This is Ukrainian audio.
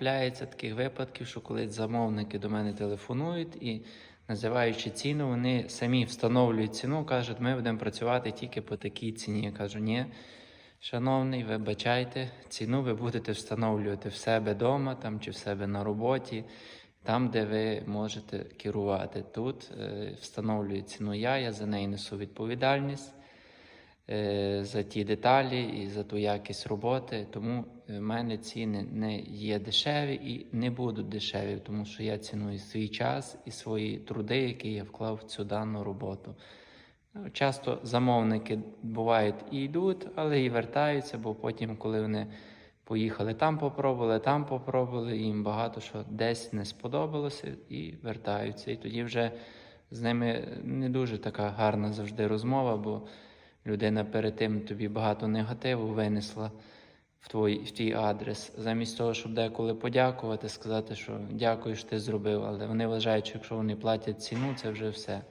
трапляється таких випадків, що коли замовники до мене телефонують і називаючи ціну, вони самі встановлюють ціну, кажуть, ми будемо працювати тільки по такій ціні. Я кажу, ні. Шановний, вибачайте, ціну ви будете встановлювати в себе вдома там, чи в себе на роботі, там, де ви можете керувати. Тут е, встановлюю ціну я, я за неї несу відповідальність за ті деталі і за ту якість роботи. Тому в мене ціни не є дешеві і не будуть дешеві, тому що я ціную свій час і свої труди, які я вклав в цю дану роботу. Ну, Часто замовники бувають і йдуть, але і вертаються, бо потім, коли вони поїхали там, попробували, там попробували, їм багато що десь не сподобалося і вертаються. І тоді вже з ними не дуже така гарна завжди розмова, бо людина перед тим тобі багато негативу винесла в твій, в твій адрес, замість того, щоб деколи подякувати, сказати, що дякую, що ти зробив. Але вони вважають, що якщо вони платять ціну, це вже все.